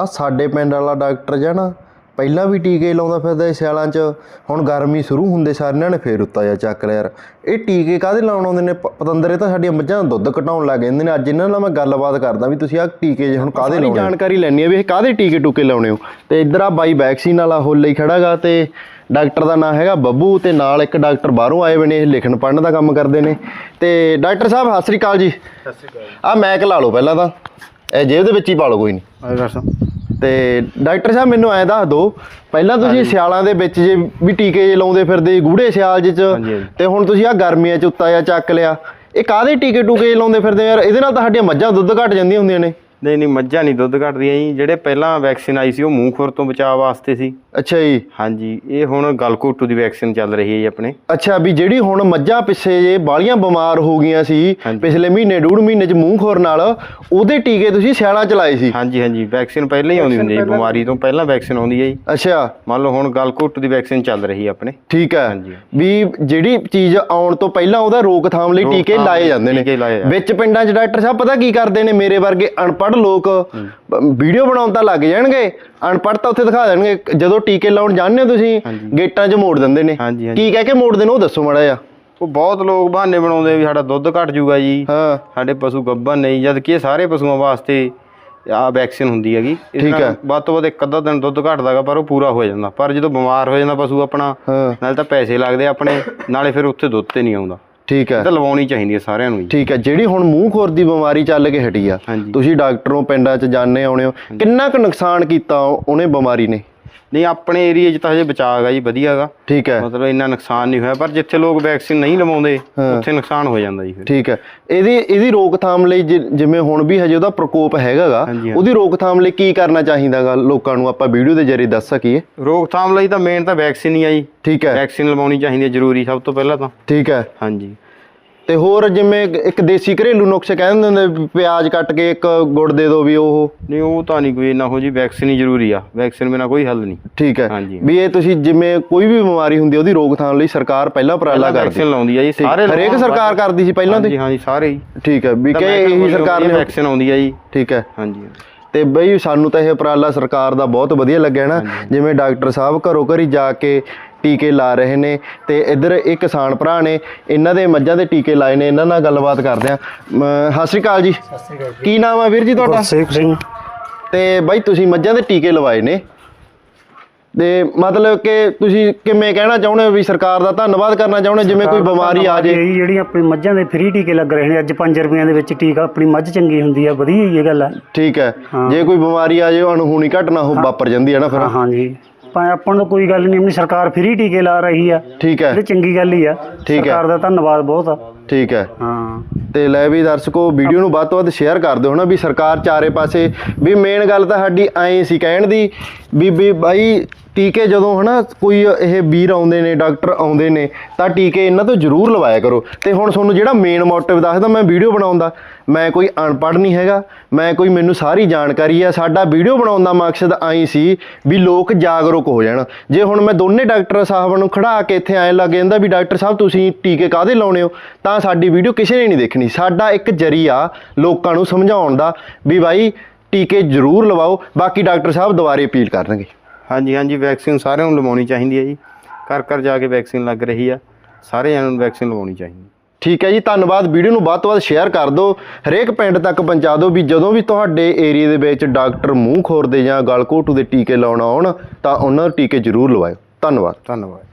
ਆ ਸਾਡੇ ਪਿੰਡ ਵਾਲਾ ਡਾਕਟਰ ਜਿਹਾ ਨਾ ਪਹਿਲਾਂ ਵੀ ਟੀਕੇ ਲਾਉਂਦਾ ਫਿਰਦਾ ਸਿਆਲਾਂ 'ਚ ਹੁਣ ਗਰਮੀ ਸ਼ੁਰੂ ਹੁੰਦੇ ਸਾਰਿਆਂ ਨੇ ਫੇਰ ਉੱਤਾ ਜਾ ਚੱਕ ਲਿਆ ਯਾਰ। ਇਹ ਟੀਕੇ ਕਾਹਦੇ ਲਾਉਣ ਆਉਂਦੇ ਨੇ? ਪਤੰਦਰ ਇਹ ਤਾਂ ਸਾਡੀਆਂ ਮੱਝਾਂ ਦਾ ਦੁੱਧ ਘਟਾਉਣ ਲੱਗ ਜਾਂਦੇ ਨੇ। ਅੱਜ ਇਹਨਾਂ ਨਾਲ ਮੈਂ ਗੱਲਬਾਤ ਕਰਦਾ ਵੀ ਤੁਸੀਂ ਆਹ ਟੀਕੇ ਜੇ ਹੁਣ ਕਾਹਦੇ ਲਾਉਣੇ? ਜਾਣਕਾਰੀ ਲੈਣੀ ਹੈ ਵੀ ਇਹ ਕਾਹਦੇ ਟੀਕੇ ਟੂਕੇ ਲਾਉਣੇ ਹੋ? ਤੇ ਇੱਧਰ ਆ ਬਾਈ ਵੈਕਸੀਨ ਵਾਲਾ ਹੁੱਲ ਹੀ ਖੜਾਗਾ ਤੇ ਡਾਕਟਰ ਦਾ ਨਾਮ ਹੈਗਾ ਬੱਬੂ ਤੇ ਨਾਲ ਇੱਕ ਡਾਕਟਰ ਬਾਹਰੋਂ ਆਏ ਹੋਏ ਨੇ ਇਹ ਲਿਖਣ ਪੜ੍ਹਨ ਦਾ ਕੰਮ ਕਰਦੇ ਨੇ। ਤੇ ਡਾਕਟਰ ਸਾਹਿਬ ਸਤਿ ਸ੍ਰੀ ਅਕਾਲ ਜੀ। ਸਤਿ ਸ਼੍ਰੀ ਅਕਾਲ ਆ ਮੈਕ ਲਾ ਲਓ ਪਹਿਲਾਂ ਤਾਂ। ਇਹ ਜੇਬ ਦੇ ਵਿੱਚ ਹੀ ਪਾ ਲਓ ਕੋਈ ਨਹੀਂ ਆਏ ਡਾਕਟਰ ਤੇ ਡਾਕਟਰ ਸਾਹਿਬ ਮੈਨੂੰ ਐਂ ਦੱਸ ਦਿਓ ਪਹਿਲਾਂ ਤੁਸੀਂ ਸਿਆਲਾਂ ਦੇ ਵਿੱਚ ਜੇ ਵੀ ਟੀਕੇ ਜੇ ਲਾਉਂਦੇ ਫਿਰਦੇ ਗੂੜੇ ਸਿਆਲ ਜਿਹੇ ਚ ਹਾਂਜੀ, ਹਾਂਜੀ। ਤੇ ਹੁਣ ਤੁਸੀਂ ਆ ਗਰਮੀਆਂ ਚ ਉੱਤਾ ਜਾਂ ਚੱਕ ਲਿਆ। ਇਹ ਕਾਹਦੇ ਟੀਕੇ ਟੂਕੇ ਲਾਉਂਦੇ ਫਿਰਦੇ ਯਾਰ? ਇਹਦੇ ਨਾਲ ਤਾਂ ਸਾਡੀਆਂ ਮੱਝਾਂ ਦੁੱਧ ਘਟ ਜਾਂਦੀਆਂ ਹੁੰਦੀਆਂ ਨੇ। ਨਹੀਂ ਨਹੀਂ ਮੱਝਾਂ ਨਹੀਂ ਦੁੱਧ ਘਟਦੀਆਂ ਜੀ। ਜਿਹੜੇ ਪਹਿਲਾਂ ਵੈਕਸੀਨ ਆਈ ਸੀ ਉਹ ਮੂੰਹ ਖੁਰ ਤੋਂ ਬਚਾਅ ਵਾਸਤੇ ਸੀ। ਅੱਛਾ ਜੀ। ਹਾਂਜੀ ਇਹ ਹੁਣ ਗਲਕੋਟੂ ਦੀ ਵੈਕਸੀਨ ਚੱਲ ਰਹੀ ਹੈ ਜੀ ਆਪਣੇ। ਅੱਛਾ ਵੀ ਜਿਹੜੀ ਹੁਣ ਮੱਝਾਂ ਪਿੱਛੇ ਜੇ ਬਾਲੀਆਂ ਬਿਮਾਰ ਹੋ ਗਈਆਂ ਸੀ ਹਾਂਜੀ। ਪਿਛਲੇ ਮਹੀਨੇ ਡੂਢ ਮਹੀਨੇ ਚ ਮੂੰਹ ਖੋਰ ਨਾਲ ਉਹਦੇ ਟੀਕੇ ਤੁਸੀਂ ਸਿਆਲਾਂ ਚ ਲਾਏ ਸੀ? ਹਾਂਜੀ ਹਾਂਜੀ ਵੈਕਸੀਨ ਪਹਿਲਾਂ ਹੀ ਆਉਂਦੀ ਹੁੰਦੀ ਹੈ ਜੀ ਬਿਮਾਰੀ ਤੋਂ ਪਹਿਲਾਂ ਵੈਕਸੀਨ ਆਉਂਦੀ ਹੈ ਜੀ। ਅੱਛਾ। ਮੰਨ ਲਓ ਹੁਣ ਗਲਕੋਟੂ ਦੀ ਵੈਕਸੀਨ ਚੱਲ ਰਹੀ ਹੈ ਆਪਣੇ। ਠੀਕ ਹੈ। ਹਾਂਜੀ। ਵੀ ਜਿਹੜੀ ਚੀਜ਼ ਆਉਣ ਤੋਂ ਪਹਿਲਾਂ ਉਹਦਾ ਰੋਕਥਾਮ ਲਈ ਟੀਕੇ ਰੋਕਥਾਮ ਲਾਏ ਲਈ ਜਾਂਦੇ ਨੇ। ਟੀਕੇ ਲਾਏ ਜਾਂਦੇ। ਵਿੱਚ ਪਿੰਡਾਂ 'ਚ ਡਾਕਟਰ ਸਾਹਿਬ ਪਤਾ ਕੀ ਕਰਦੇ ਨੇ? ਮੇਰੇ ਵਰਗੇ ਅਨਪੜ੍ਹ ਲੋਕ ਵੀਡੀਓ ਬਣਾਉਣ ਤਾਂ ਲੱਗ ਜਾਣਗੇ ਅਨਪੜ੍ਹ ਤਾਂ ਉੱਥੇ ਦਿਖਾ ਦੇਣਗੇ ਜਦੋਂ ਟੀਕੇ ਲਾਉਣ ਜਾਂਦੇ ਹੋ ਤੁਸੀਂ। ਗੇਟਾਂ 'ਚ ਮੋੜ ਦਿੰਦੇ ਨੇ। ਕੀ ਕਹਿ ਕੇ ਮੋੜਦੇ ਨੇ ਉਹ ਦੱਸੋ ਮਾੜਾ ਜਿਹਾ। ਉਹ ਬਹੁਤ ਲੋਕ ਬਹਾਨੇ ਬਣਾਉਂਦੇ ਵੀ ਸਾਡਾ ਦੁੱਧ ਘਟ ਜੂਗਾ ਜੀ। ਹਾਂ। ਸਾਡੇ ਪਸ਼ੂ ਗੱਭਣ ਨਹੀਂ ਜਦ ਕਿ ਇਹ ਸਾਰੇ ਪਸ਼ੂਆਂ ਵਾਸਤੇ ਆ ਵੈਕਸੀਨ ਹੁੰਦੀ ਹੈਗੀ। ਠੀਕ ਹੈ। ਵੱਧ ਤੋਂ ਵੱਧ ਇੱਕ ਅੱਧਾ ਦਿਨ ਦੁੱਧ ਘਟਦਾਗਾ ਪਰ ਉਹ ਪੂਰਾ ਹੋ ਜਾਂਦਾ। ਪਰ ਜਦੋਂ ਬਿਮਾਰ ਹੋ ਜਾਂਦਾ ਪਸ਼ੂ ਆਪਣਾ ਨਾਲੇ ਤਾਂ ਪੈਸੇ ਲੱਗਦੇ ਆਪਣੇ ਨਾਲੇ ਫਿਰ ਉੱਥੇ ਦੁੱਧ ਤੇ ਨਹੀਂ ਆਉਂਦਾ। ਠੀਕ ਹੈ। ਇਹ ਤਾਂ ਲਵਾਉਣੀ ਚਾਹੀਦੀ ਹੈ ਸਾਰਿਆਂ ਨੂੰ ਜੀ। ਠੀਕ ਹੈ ਜਿਹੜੀ ਹੁਣ ਮੂੰਹ ਖੋਰ ਦੀ ਬਿਮਾਰੀ ਚੱਲ ਕੇ ਹਟੀ ਆ ਹਾਂਜੀ। ਤੁਸੀਂ ਡਾਕਟਰੋਂ ਪਿੰਡਾਂ 'ਚ ਜਾਂਦੇ ਆਉਣੇ ਹੋ ਕਿੰਨਾ ਕੁ ਨੁਕਸਾਨ ਕੀਤਾ ਉਹਨੇ ਬਿਮਾਰੀ ਨੇ? ਨਹੀਂ ਆਪਣੇ ਏਰੀਆ 'ਚ ਤਾਂ ਹਜੇ ਬਚਾਅ ਹੈਗਾ ਜੀ ਵਧੀਆ ਹੈਗਾ। ਠੀਕ ਹੈ। ਮਤਲਬ ਇੰਨਾ ਨੁਕਸਾਨ ਨਹੀਂ ਹੋਇਆ ਪਰ ਜਿੱਥੇ ਲੋਕ ਵੈਕਸੀਨ ਨਹੀਂ ਲਵਾਉਂਦੇ। ਉੱਥੇ ਨੁਕਸਾਨ ਹੋ ਜਾਂਦਾ ਜੀ ਫਿਰ। ਠੀਕ ਹੈ। ਇਹਦੀ ਇਹਦੀ ਰੋਕਥਾਮ ਲਈ ਜਿਵੇਂ ਹੁਣ ਵੀ ਹਜੇ ਉਹਦਾ ਪ੍ਰਕੋਪ ਹੈਗਾਗਾ। ਉਹਦੀ ਰੋਕਥਾਮ ਲਈ ਕੀ ਕਰਨਾ ਚਾਹੀਦਾਗਾ ਲੋਕਾਂ ਨੂੰ? ਆਪਾਂ ਵੀਡੀਓ ਦੇ ਜ਼ਰੀਏ ਦੱਸ ਸਕੀਏ। ਰੋਕਥਾਮ ਲਈ ਤਾਂ ਮੇਨ ਤਾਂ ਵੈਕਸੀਨ ਹੀ ਆ ਜੀ। ਠੀਕ ਹੈ। ਵੈਕਸੀਨ ਲਵਾਉਣੀ ਚਾਹੀਦੀ ਹੈ ਜ਼ਰੂਰੀ ਸਭ ਤੋਂ ਪਹਿਲਾਂ ਤਾਂ। ਠੀਕ ਹੈ। ਹਾਂਜੀ। ਤੇ ਹੋਰ ਜਿਵੇਂ ਇੱਕ- ਦੇਸੀ ਘਰੇਲੂ ਨੁਕਸੇ ਕਹਿੰਦੇ ਹੁੰਦੇ ਵੀ ਪਿਆਜ਼ ਕੱਟ ਕੇ ਇੱਕ ਗੁੜ ਦੇ ਦਿਓ ਵੀ ਉਹ। ਨਹੀਂ ਉਹ ਤਾਂ ਨਹੀਂ ਕੋਈ ਇੰਨਾ ਹੋ ਜੀ ਵੈਕਸੀਨ ਹੀ ਜ਼ਰੂਰੀ ਆ। ਵੈਕਸੀਨ ਬਿਨਾ ਕੋਈ ਹੱਲ ਨਹੀਂ। ਠੀਕ ਹੈ। ਹਾਂਜੀ। ਵੀ ਇਹ ਤੁਸੀਂ ਜਿਵੇਂ ਕੋਈ ਵੀ ਬਿਮਾਰੀ ਹੁੰਦੀ ਹੈ, ਉਹਦੀ ਰੋਕਥਾਮ ਲਈ ਸਰਕਾਰ ਪਹਿਲਾਂ ਉਪਰਾਲਾ ਕਰਦੀ। ਵੈਕਸੀਨ ਲਾਉਂਦੀ ਆ ਜੀ ਸਾਰੇ ਹਰੇਕ ਲੋਕ- ਸਰਕਾਰ ਕਰਦੀ ਸੀ ਪਹਿਲਾਂ ਹਾਂਜੀ ਤੇ। ਹਾਂਜੀ ਸਾਰੇ ਹੀ। ਠੀਕ ਹੈ ਵੀ ਕਿ ਇਹੀ ਸਰਕਾਰ ਨੇ ਵੈਕਸੀਨ ਆਉਂਦੀ ਆ ਜੀ। ਠੀਕ ਹੈ। ਹਾਂਜੀ। ਤੇ ਬਈ ਸਾਨੂੰ ਤਾਂ ਇਹ ਉਪਰਾਲਾ ਸਰਕਾਰ ਦਾ ਬਹੁਤ ਵਧੀਆ ਲੱਗਿਆ ਨਾ। ਜਿਵੇਂ ਡਾਕਟਰ ਸਾਹਿਬ ਘਰੋਂ ਘਰੀ ਜਾ ਕੇ ਟੀਕੇ ਲਾ ਰਹੇ ਨੇ ਤੇ ਇੱਧਰ ਇਹ ਕਿਸਾਨ ਭਰਾ ਨੇ ਇਹਨਾਂ ਦੇ ਮੱਝਾਂ ਦੇ ਟੀਕੇ ਲਾਏ ਨੇ ਇਹਨਾਂ ਨਾਲ ਗੱਲਬਾਤ ਕਰਦੇ ਆ ਸਤਿ ਸ਼੍ਰੀ ਅਕਾਲ ਜੀ। ਸਤਿ ਸ੍ਰੀ ਅਕਾਲ ਕੀ ਨਾਮ ਹੈ ਵੀਰ ਜੀ ਤੁਹਾਡਾ? ਗੁਰਸੇਵਕ ਸਿੰਘ। ਤੇ ਬਾਈ ਤੁਸੀਂ ਮੱਝਾਂ ਦੇ ਟੀਕੇ ਲਵਾਏ ਨੇ। ਤੇ ਮਤਲਬ ਕਿ ਤੁਸੀਂ ਕਿਵੇਂ ਕਹਿਣਾ ਚਾਹੁੰਦੇ ਹੋ ਵੀ ਸਰਕਾਰ ਦਾ ਧੰਨਵਾਦ ਕਰਨਾ ਚਾਹੁੰਦੇ ਜਿਵੇਂ ਕੋਈ ਬਿਮਾਰੀ ਆ ਜੇ? ਇਹ ਜਿਹੜੀ ਆਪਣੀ ਮੱਝਾਂ ਦੇ ਫ੍ਰੀ ਟੀਕੇ ਲੱਗ ਰਹੇ ਨੇ ਅੱਜ 5 ਰੁਪਈਆਂ ਦੇ ਵਿੱਚ ਟੀਕਾ ਆਪਣੀ ਮੱਝ ਚੰਗੀ ਹੁੰਦੀ ਆ ਵਧੀਆ ਹੀ ਇਹ ਗੱਲ ਆ। ਠੀਕ ਹੈ। ਜੇ ਕੋਈ ਬਿਮਾਰੀ ਆ ਜੇ ਅਣਹੋਣੀ ਘਟਨਾ ਹੋ। ਵਾਪਰ ਜਾਂਦੀ ਹੈ ਨਾ ਫਿਰ। ਹਾਂ ਹਾਂਜੀ ਭਾਵੇਂ ਆਪਾਂ ਨੂੰ ਤਾਂ ਕੋਈ ਗੱਲ ਨਹੀਂ ਆਪਣੀ ਸਰਕਾਰ ਫ੍ਰੀ ਟੀਕੇ ਲਾ ਰਹੀ ਆ। ਠੀਕ ਹੈ। ਇਹ ਚੰਗੀ ਗੱਲ ਹੀ ਆ। ਠੀਕ ਹੈ। ਸਰਕਾਰ ਦਾ ਧੰਨਵਾਦ ਬਹੁਤ ਆ। ਠੀਕ ਹੈ। ਹਾਂ। ਤੇ ਲੈ ਵੀ ਦਰਸ਼ਕੋ ਵੀਡੀਓ ਨੂੰ ਵੱਧ ਤੋਂ ਵੱਧ ਸ਼ੇਅਰ ਕਰ ਦਿਓ ਹਨਾ ਵੀ ਸਰਕਾਰ ਚਾਰੇ ਪਾਸੇ ਵੀ ਮੇਨ ਗੱਲ ਤਾਂ ਸਾਡੀ ਐਂ ਸੀ ਕਹਿਣ ਦੀ ਵੀ ਵੀ ਬਾਈ ਟੀਕੇ ਜਦੋਂ ਹਨਾ ਕੋਈ ਇਹ ਵੀਰ ਆਉਂਦੇ ਨੇ, ਡਾਕਟਰ ਆਉਂਦੇ ਨੇ, ਤਾਂ ਟੀਕੇ ਇਹਨਾਂ ਤੋਂ ਜ਼ਰੂਰ ਲਵਾਇਆ ਕਰੋ। ਤੇ ਹੁਣ ਤੁਹਾਨੂੰ ਜਿਹੜਾ ਮੇਨ ਮੋਟਿਵ ਦੱਸਦਾ, ਮੈਂ ਵੀਡੀਓ ਬਣਾਉਂਦਾ ਮੈਂ ਕੋਈ ਅਨਪੜ੍ਹ ਨਹੀਂ ਹੈਗਾ, ਮੈਂ ਕੋਈ ਮੈਨੂੰ ਸਾਰੀ ਜਾਣਕਾਰੀ ਆ, ਸਾਡਾ ਵੀਡੀਓ ਬਣਾਉਣ ਦਾ ਮਕਸਦ ਆਈ ਸੀ ਵੀ ਲੋਕ ਜਾਗਰੂਕ ਹੋ ਜਾਣ। ਜੇ ਹੁਣ ਮੈਂ ਦੋਨੇ ਡਾਕਟਰ ਸਾਹਿਬ ਨੂੰ ਖੜਾ ਕੇ ਇੱਥੇ ਐਂ ਲੱਗ ਜਾਂਦਾ ਵੀ ਡਾਕਟਰ ਸਾਹਿਬ, ਤੁਸੀਂ ਟੀਕੇ ਕਾਹਦੇ ਲਾਉਣੇ ਹੋ? ਤਾਂ ਸਾਡੀ ਵੀਡੀਓ ਕਿਸੇ ਨੇ ਨਹੀਂ ਦੇਖਣੀ। ਸਾਡਾ ਇੱਕ ਜਰੀਆ ਲੋਕਾਂ ਨੂੰ ਸਮਝਾਉਣ ਦਾ ਵੀ ਬਾਈ, ਟੀਕੇ ਜ਼ਰੂਰ ਲਵਾਓ, ਬਾਕੀ ਡਾਕਟਰ ਸਾਹਿਬ ਦੁਬਾਰੇ ਅਪੀਲ ਕਰਨਗੇ। ਹਾਂਜੀ ਹਾਂਜੀ ਵੈਕਸੀਨ ਸਾਰਿਆਂ ਨੂੰ ਲਵਾਉਣੀ ਚਾਹੀਦੀ ਹੈ ਜੀ। ਘਰ ਘਰ ਜਾ ਕੇ ਵੈਕਸੀਨ ਲੱਗ ਰਹੀ ਆ। ਸਾਰੇ ਜਣਾਂ ਨੂੰ ਵੈਕਸੀਨ ਲਵਾਉਣੀ ਚਾਹੀਦੀ। ਠੀਕ ਹੈ ਜੀ, ਧੰਨਵਾਦ। ਵੀਡੀਓ ਨੂੰ ਵੱਧ ਤੋਂ ਵੱਧ ਸ਼ੇਅਰ ਕਰ ਦਿਓ। ਹਰੇਕ ਪਿੰਡ ਤੱਕ ਪਹੁੰਚਾ ਦਿਓ ਵੀ ਜਦੋਂ ਵੀ ਤੁਹਾਡੇ ਏਰੀਆ ਦੇ ਵਿੱਚ ਡਾਕਟਰ ਮੂੰਹ ਖੋਰ ਦੇ ਜਾਂ ਗਲਘੋਟੂ ਦੇ ਟੀਕੇ ਲਾਉਣ ਆਉਣ, ਤਾਂ ਉਹਨਾਂ ਦੇ ਟੀਕੇ ਜ਼ਰੂਰ ਲਵਾਇਓ। ਧੰਨਵਾਦ। ਧੰਨਵਾਦ।